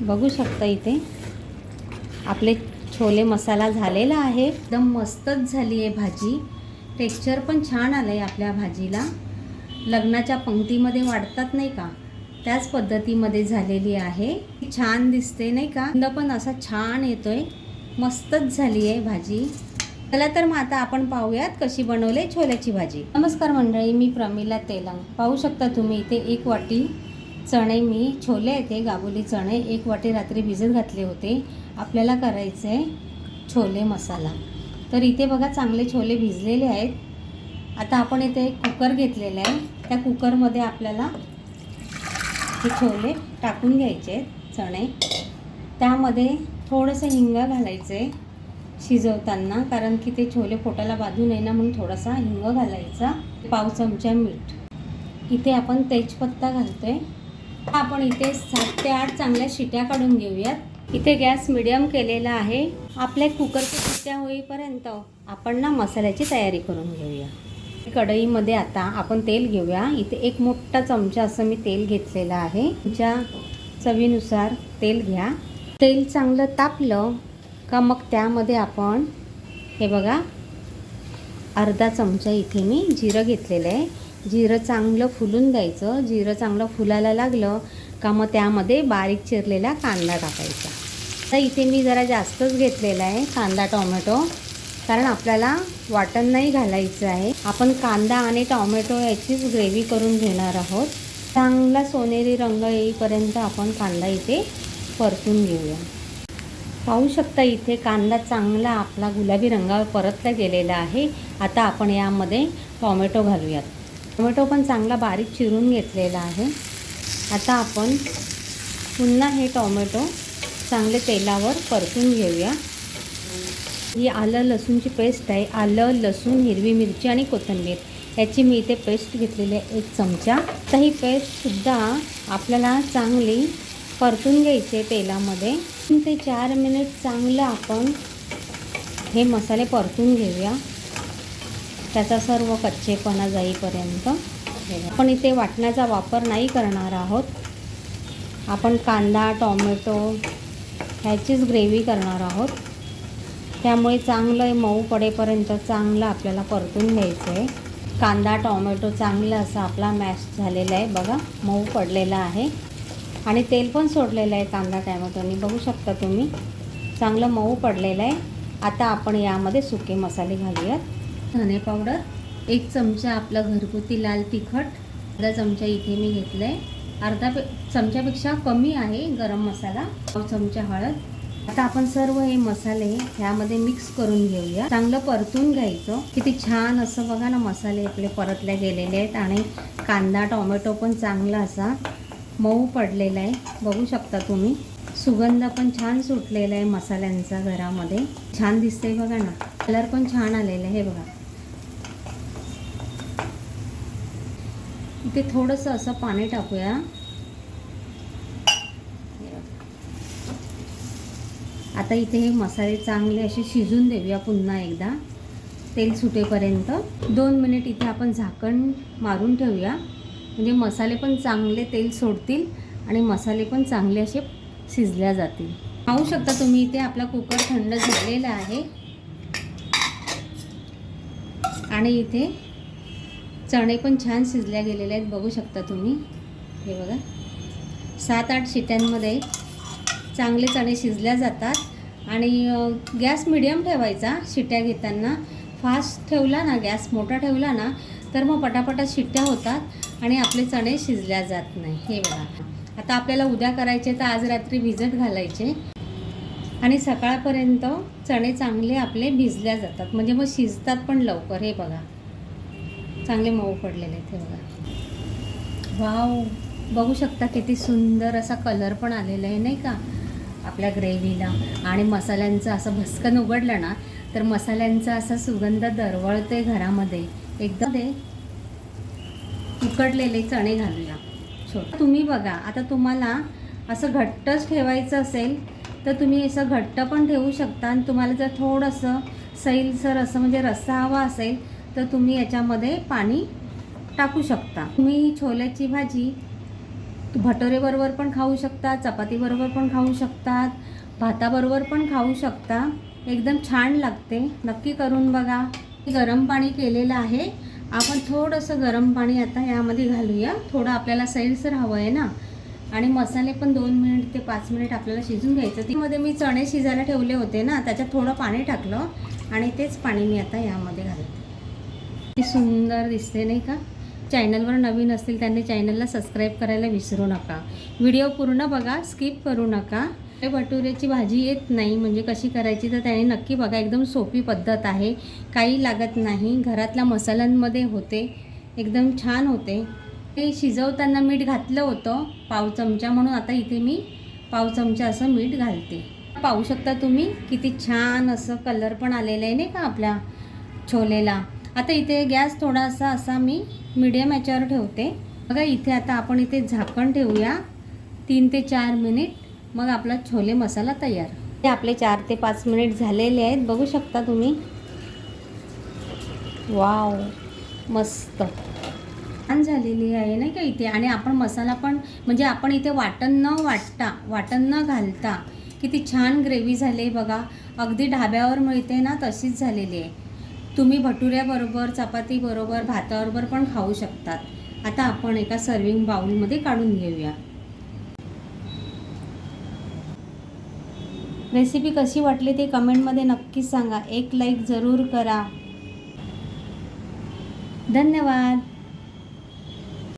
बघू शकता इथे. आपले छोले मसाला झालेला आहे. एकदम मस्तच झाली आहे भाजी. टेक्स्चर पण छान आलं आहे आपल्या भाजीला. लग्नाच्या पंक्तीमध्ये वाढतात नाही का? त्याच पद्धतीमध्ये झालेली आहे. छान दिसते नाही का? गंध पण असा छान येतो आहे मस्तच झाली आहे भाजी. चला तर मग आता आपण पाहूयात कशी बनवले छोल्याची भाजी. नमस्कार मंडळी मी प्रमिला तेलंग. पाहू शकता तुम्ही इथे एक वाटी चणे मी छोले येते गाबोली चणे. एक वाटी रात्री भिजत घातले होते. आपल्याला करायचं आहे छोले मसाला. तर इथे बघा चांगले छोले भिजलेले आहेत. आता आपण इथे एक कुकर घेतलेला आहे. त्या कुकरमध्ये आपल्याला हे छोले टाकून घ्यायचे आहेत चणे. त्यामध्ये थोडंसं हिंग घालायचं आहे शिजवताना कारण की ते छोले पोटाला बाधू नये ना म्हणून थोडासा हिंग घालायचा. पाव चमचा मीठ. इथे आपण तेजपत्ता घालतो आहे आपण इथे सात ते आठ चांगल्या शिट्या काढून घेऊयात. इथे गॅस मिडियम केलेला आहे. आपल्या कुकरच्या शिट्या होईपर्यंत आपण ना मसाल्याची तयारी करून घेऊया. कढईमध्ये आता आपण तेल घेऊया. इथे एक मोठा चमचा असं मी तेल घेतलेलं आहे. तुमच्या चवीनुसार तेल घ्या. तेल चांगलं तापलं का मग त्यामध्ये आपण हे बघा अर्धा चमचा इथे मी जिरं घेतलेलं आहे. जिरं चांगलं फुलून द्यायचं. जिरं चांगलं फुलायला लागलं का मग त्यामध्ये बारीक चिरलेला कांदा टाकायचा. तर इथे मी जरा जास्तच घेतलेला आहे कांदा टोमॅटो. कारण आपल्याला वाटण नाही घालायचं आहे. आपण कांदा आणि टॉमॅटो याचीच ग्रेव्ही करून घेणार आहोत. चांगला सोनेरी रंग येईपर्यंत आपण कांदा इथे परतून घेऊया. पाहू शकता इथे कांदा चांगला आपला गुलाबी रंगावर परतला गेलेला आहे. आता आपण यामध्ये टॉमॅटो घालूयात. टोमॅटो पण चांगला बारीक चिरून घेतलेला आहे. आता आपण पुन्हा हे टोमॅटो चांगले तेलावर परतून घेऊया. ही आलं लसूणची पेस्ट आहे. आलं लसूण हिरवी मिरची आणि कोथिंबीर. याची मी इथे पेस्ट घेतलेली आहे एक चमचा. तर ही पेस्टसुद्धा आपल्याला चांगली परतून घ्यायची तेलामध्ये. तीन ते चार मिनिट चांगलं आपण हे मसाले परतून घेऊया. त्याचा सर्व कच्चेपणा जाईपर्यंत आपण इथे वाटण्याचा वापर नाही करणार आहोत. आपण कांदा टॉमॅटो ह्याचीच ग्रेव्ही करणार आहोत. त्यामुळे चांगलं मऊ पडेपर्यंत चांगलं आपल्याला परतून घ्यायचं आहे. कांदा टॉमॅटो चांगलं असं आपला मॅश झालेला आहे बघा मऊ पडलेला आहे. आणि तेल पण सोडलेलं आहे कांदा टॅमॅटोनी बघू शकता तुम्ही चांगलं मऊ पडलेलं आहे. आता आपण यामध्ये सुके मसाले घालूयात. धने पावडर एक चमचा आपलं घरगुती लाल तिखट अर्धा चमचा इथे मी घेतलं आहे अर्धा पे चमच्यापेक्षा कमी आहे गरम मसाला पाव चमचा हळद. आता आपण सर्व हे मसाले ह्यामध्ये मिक्स करून घेऊया. चांगलं परतून घ्यायचं. किती छान असं बघा ना मसाले आपले परतले गेलेले आहेत आणि कांदा टोमॅटो पण चांगला असा मऊ पडलेला आहे. बघू शकता तुम्ही. सुगंध पण छान सुटलेला आहे मसाल्यांचा घरामध्ये. छान दिसतंय बघा ना. कलर पण छान आलेला आहे हे बघा. इथे थोडंसं असं पाणी टाकूया. आता इथे हे मसाले चांगले असे शिजून देऊया पुन्हा एकदा. तेल सुटेपर्यंत. दोन मिनिट इथे आपण झाकण मारून ठेवूया. म्हणजे मसाले पण चांगले तेल सोडतील आणि मसाले पण चांगले असे शिजल्या जातील. पाहू शकता तुम्ही इथे आपला कुकर थंड झालेला आहे. आणि इथे चणे पण छान शिजल्या गेलेले आहेत बघू शकता तुम्ही. हे बघा. सात आठ शिट्यांमध्ये चांगले चणे शिजल्या जातात. आणि गॅस मिडियम ठेवायचा शिट्ट्या घेताना. फास्ट ठेवला ना गॅस मोठा ठेवला ना तर मग पटापटा शिट्ट्या होतात आणि आपले चणे शिजल्या जात नाही. हे बघा. आता आपल्याला उद्या करायचे तर आज रात्री भिजत घालायचे. आणि सकाळपर्यंत चणे चांगले आपले भिजल्या जातात. म्हणजे मग शिजतात पण लवकर. हे बघा. चांगले मऊ पडलेले आहेत हे बघा. वाव बघू शकता किती सुंदर असा कलर पण आलेला आहे नाही का? आपल्या ग्रेव्हीला आणि मसाल्यांचं असं भस्कन उघडलं ना तर मसाल्यांचा असा सुगंध दरवळते घरामध्ये. एकदम ते उकडलेले चणे घालूया. छोट. तुम्ही बघा आता तुम्हाला असं घट्टच ठेवायचं असेल तर तुम्ही असं घट्ट पण ठेवू शकता आणि तुम्हाला जर थोडंसं सैलसर असं म्हणजे रस्सा हवा असेल तर तुम्ही याच्यामध्ये पाणी टाकू शकता. तुम्ही छोल्याची भाजी भटोरेबरोबर पण खाऊ शकता चपातीबरोबर पण खाऊ शकतात भाताबरोबर पण खाऊ शकता. एकदम छान लागते. नक्की करून बघा. गरम पाणी केलेलं आहे. आपण थोडंसं गरम पाणी आता यामध्ये घालूया. थोडं आपल्याला सैलसर हवं आहे ना? आणि मसाले पण दोन मिनिट ते पाच मिनिट आपल्याला शिजून घ्यायचं. त्यामध्ये मी चणे शिजायला ठेवले होते ना? त्याच्यात थोडं पाणी टाकलं आणि तेच पाणी मी आता यामध्ये घालते. किती सुंदर दिसते नाही का? चॅनलवर नवीन असतील त्यांनी चॅनलला सबस्क्राईब करायला विसरू नका. व्हिडिओ पूर्ण बघा स्किप करू नका. हे भाजी येत नाही म्हणजे कशी करायची तर त्याने नक्की बघा एकदम सोपी पद्धत आहे. काही लागत नाही. घरातल्या मसाल्यांमध्ये होते. एकदम छान होते. हे शिजवताना मीठ घातलं होतं पाव चमचा म्हणून. आता इथे मी पाव चमचा असं मीठ घालते. पाहू शकता तुम्ही किती छान असं कलर पण आलेलं आहे नाही का आपल्या छोलेला. आता इथे गॅस थोडासा असा मी मीडियम याच्यावर ठेवते. बघा इथे आता आपण इथे झाकण ठेवूया. तीन ते चार मिनिट. मग आपला छोले मसाला तयार. हे आपले चार ते पाच मिनिट झालेले आहेत. बघू शकता तुम्ही. वाव मस्त. छान झालेली आहे नाही का इथे? आणि आपण मसाला पण म्हणजे आपण इथे वाटण न वाटता वाटण न घालता किती छान ग्रेव्ही झाली आहे बघा. अगदी ढाब्यावर मिळते ना तशीच झालेली आहे. तुम्ही भटुऱ्याबरोबर चपातीबरोबर भाताबरोबर पण खाऊ शकतात. आता आपण एका सर्विंग बाउलमध्ये काढून घेऊया. रेसिपी कशी वाटली ते कमेंटमध्ये नक्कीच सांगा. एक लाईक जरूर करा. धन्यवाद.